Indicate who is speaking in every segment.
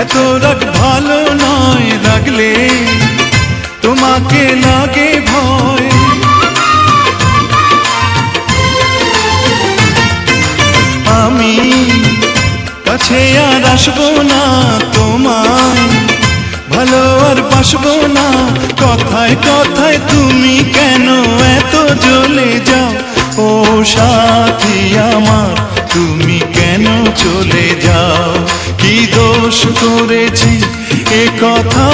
Speaker 1: এত রাগ ভালো নয় রাগলে তোমাকে লাগে ভয়। আমি কাছে আর আসব না তোমায়, ভালো আর বাসবো না। কথায় কথায় তুমি কেন এত জ্বলে যাও? ও সাথী আমার, তুমি কেন চলে যাও? কি দোষ করেছি? এ কথা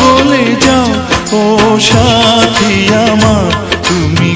Speaker 1: বলে যাও ও সাথী আমার তুমি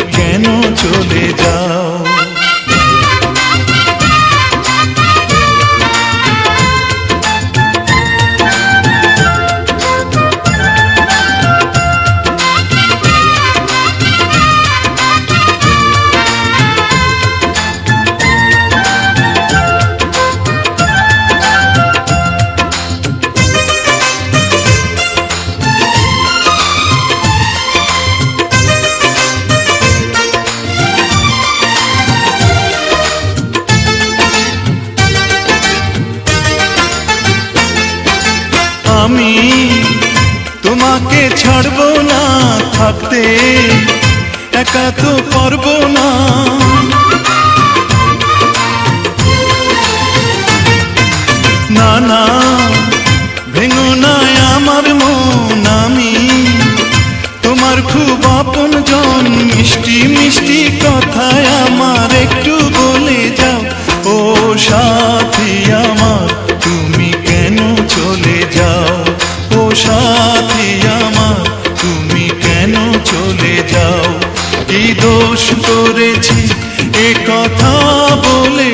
Speaker 1: তোমাকে ছাড়বো না, থাকতে একা তো পারব না। না না, ভেঙো না আমার মন আমি। তোমার খুব আপন জন মিষ্টি মিষ্টি কথায় দোষ করেছি। এ কথা বলে